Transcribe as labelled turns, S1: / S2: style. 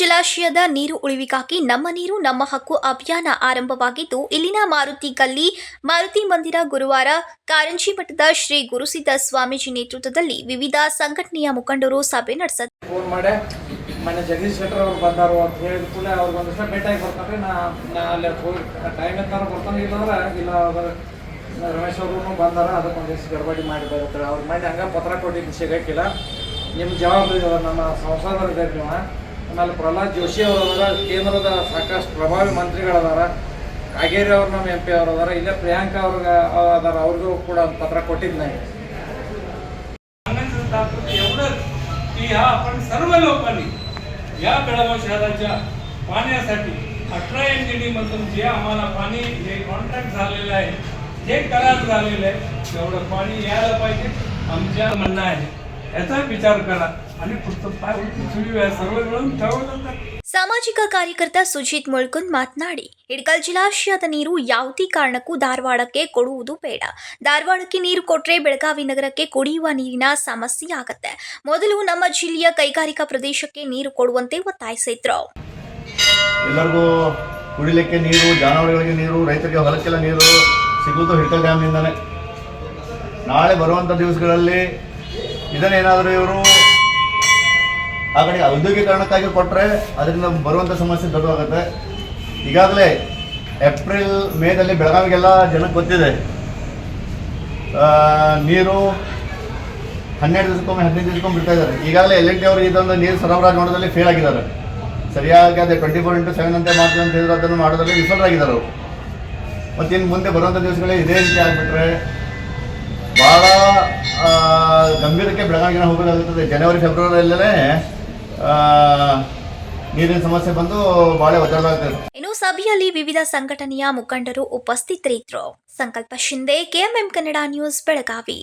S1: ಜಲಾಶಯದ ನೀರು ಉಳಿವಿಗಾಗಿ ನಮ್ಮ ನೀರು, ನಮ್ಮ ಹಕ್ಕು ಅಭಿಯಾನ ಆರಂಭವಾಗಿದ್ದು, ಇಲ್ಲಿನ ಮಾರುತಿ ಗಲ್ಲಿ, ಮಾರುತಿ ಮಂದಿರ ಗುರುವಾರ ಕಾರಂಜಿ ಮಠದ ಶ್ರೀ ಗುರುಸಿದ್ದ ಸ್ವಾಮೀಜಿ ನೇತೃತ್ವದಲ್ಲಿ ವಿವಿಧ ಸಂಘಟನೆಯ ಮುಖಂಡರು ಸಭೆ ನಡೆಸಿದರು
S2: ಫೋನ್ ಜಗದೀಶ್ ಶೆಟ್ಟರ್ ಅಂತ ಹೇಳಿದ ಕೂಡಲೇ ಅವರು ಮಾಡಿ ಹಂಗೆ ಪತ್ರ ಕೊಟ್ಟಿದ್ದು ನಿಮ್ಮ ಜವಾಬ್ದಾರಿ ನಮ್ಮ ಸಂಸದರು ಇದ್ದಾರೆ ನೀವು. ಆಮೇಲೆ ಪ್ರಹ್ಲಾದ್ ಜೋಶಿ ಅವರು ಅದಾರ ಕೇಂದ್ರದ ಸಾಕಷ್ಟು ಪ್ರಭಾವಿ ಮಂತ್ರಿಗಳದಾರ ಕಾಗೇರಿ ಅವ್ರು ನಮ್ಮ ಎಂ ಪಿ ಅವ್ರು ಅದಾರ ಇಲ್ಲೇ ಪ್ರಿಯಾಂಕಾ ಅವ್ರಿಗೆ ಅದಾರ ಅವ್ರಿಗೂ ಕೂಡ ಒಂದು ಪತ್ರ ಕೊಟ್ಟಿದ್ದು ನಾನು
S3: आनंद दाखवतो एवढंच की ह्या आपण सर्व लोकांनी या बेळगाव शहराच्या पाण्यासाठी अठरा एम मधून जे आम्हाला पाणी जे कॉन्ट्रॅक्ट झालेलं आहे जे करार झालेलं आहे तेवढं पाणी यायला पाहिजे आमच्या म्हणणं आहे याचा विचार करा
S1: ಸಾಮಾಜಿಕ ಕಾರ್ಯಕರ್ತ ಸುಜಿತ್ ಮುಳ್ಕುಂದ್ ಮಾತನಾಡಿ ಇಡ್ಕಲ್ ಜಲಾಶಯದ ನೀರು ಯಾವುದೇ ಕಾರಣಕ್ಕೂ ಧಾರವಾಡಕ್ಕೆ ಕೊಡುವುದು ಬೇಡ. ಧಾರವಾಡಕ್ಕೆ ನೀರು ಕೊಟ್ಟರೆ ಬೆಳಗಾವಿ ನಗರಕ್ಕೆ ಕುಡಿಯುವ ನೀರಿನ ಸಮಸ್ಯೆ ಆಗುತ್ತೆ. ಮೊದಲು ನಮ್ಮ ಜಿಲ್ಲೆಯ ಕೈಗಾರಿಕಾ ಪ್ರದೇಶಕ್ಕೆ ನೀರು ಕೊಡುವಂತೆ ಒತ್ತಾಯಿಸಿದ್ರು.
S4: ಎಲ್ಲರಿಗೂ ಕುಡಿಲಿಕ್ಕೆ ನೀರು ಜಾನುವಾರುಗಳಿಗೆ ನೀರು ರೈತರಿಗೆ ಹೊಲಕ್ಕೆಲ್ಲ ನೀರು ಸಿಗುವುದು ಹಿಡ್ಕಲ್ ಡ್ಯಾಮ್ನಿಂದಲೇ ನಾಳೆ ಬರುವಂಥ ದಿವಸಗಳಲ್ಲಿ ಇದನ್ನೇನಾದರೂ ಇವರು ಆ ಕಡೆ ಔದ್ಯೋಗೀಕರಣಕ್ಕಾಗಿ ಕೊಟ್ಟರೆ ಅದರಿಂದ ಬರುವಂಥ ಸಮಸ್ಯೆ ದೊಡ್ಡವಾಗುತ್ತೆ ಈಗಾಗಲೇ ಏಪ್ರಿಲ್ ಮೇದಲ್ಲಿ ಬೆಳಗಾವಿಗೆಲ್ಲ ಜನಕ್ಕೆ ಗೊತ್ತಿದೆ. ನೀರು ಹನ್ನೆರಡು ದಿವಸಕ್ಕೊಮ್ಮೆ, ಹದಿನೈದು ದಿವಸಕ್ಕೊಮ್ಮೆ ಬಿಡ್ತಾ ಇದ್ದಾರೆ. ಈಗಾಗಲೇ ಎಲ್ ಎನ್ ಅವರು ಇದೊಂದು ನೀರು ಸರಬರಾಜು ಮಾಡೋದ್ರಲ್ಲಿ ಫೇಲ್ ಆಗಿದ್ದಾರೆ. ಸರಿಯಾಗಿ ಅದೇ ಟ್ವೆಂಟಿ ಫೋರ್ ಇಂಟು ಸೆವೆನ್ ಅಂತ ಮಾಡ್ತೀವಿ ಅಂತ ಹೇಳಿದ್ರು, ಅದನ್ನು ಮಾಡೋದ್ರಲ್ಲಿ ವಿಫಲರಾಗಿದ್ದಾರೆ ಅವರು. ಮತ್ತು ಮುಂದೆ ಬರುವಂಥ ದಿವಸಗಳಲ್ಲಿ ಇದೇ ರೀತಿ ಆಗಿಬಿಟ್ರೆ ಭಾಳ ಗಂಭೀರಕ್ಕೆ ಬೆಳಗಾವಿಗೆ ಹೋಗಬೇಕಾಗುತ್ತದೆ ಜನವರಿ ಫೆಬ್ರವರಿಯಲ್ಲೇ ನೀರಿನ ಸಮಸ್ಯೆ ಬಂದು ಬಾಳೆ ಒತ್ತಡವಾಗ್ತದೆ
S1: ಇನ್ನು ಸಭೆಯಲ್ಲಿ ವಿವಿಧ ಸಂಘಟನೆಯ ಮುಖಂಡರು ಉಪಸ್ಥಿತರಿದ್ದರು. Sankalp Shinde KMM Kannada news, Belagavi.